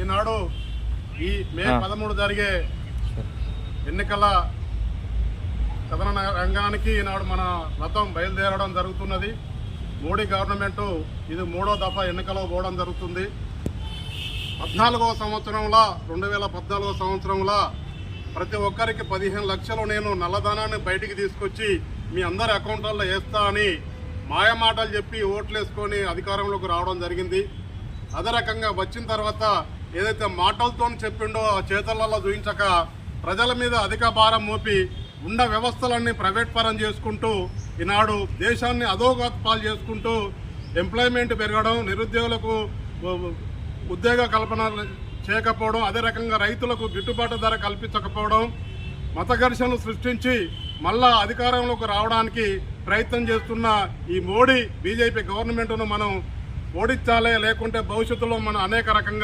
ఈనాడు ఈ మే పదమూడు జరిగే ఎన్నికల కథన రంగానికి ఈనాడు మన రథం బయలుదేరడం జరుగుతున్నది. మోడీ గవర్నమెంట్ ఇది మూడో దఫా ఎన్నికలో పోవడం జరుగుతుంది. పద్నాలుగవ సంవత్సరంలో రెండు వేల పద్నాలుగో సంవత్సరంలో ప్రతి ఒక్కరికి పదిహేను లక్షలు నేను నల్లధనాన్ని బయటికి తీసుకొచ్చి మీ అందరి అకౌంట్లలో వేస్తా అని మాయమాటలు చెప్పి ఓట్లు వేసుకొని అధికారంలోకి రావడం జరిగింది. అదే రకంగా వచ్చిన తర్వాత ఏదైతే మాటలతో చెప్పిండో ఆ చేతలలో చూపించక ప్రజల మీద అధిక భారం మోపి ఉన్న వ్యవస్థలన్నీ ప్రైవేట్ పరం చేసుకుంటూ ఈనాడు దేశాన్ని అధోగత పాలు చేసుకుంటూ ఎంప్లాయ్మెంట్ పెరగడం నిరుద్యోగులకు ఉద్యోగ కల్పన చేయకపోవడం అదే రకంగా రైతులకు గిట్టుబాటు ధర కల్పించకపోవడం మత ఘర్షణలు సృష్టించి మళ్ళా అధికారంలోకి రావడానికి ప్రయత్నం చేస్తున్న ఈ మోడీ బీజేపీ గవర్నమెంట్ను మనం ఓడించాలే లేకుంటే భవిష్యత్తులో మనం అనేక రకంగా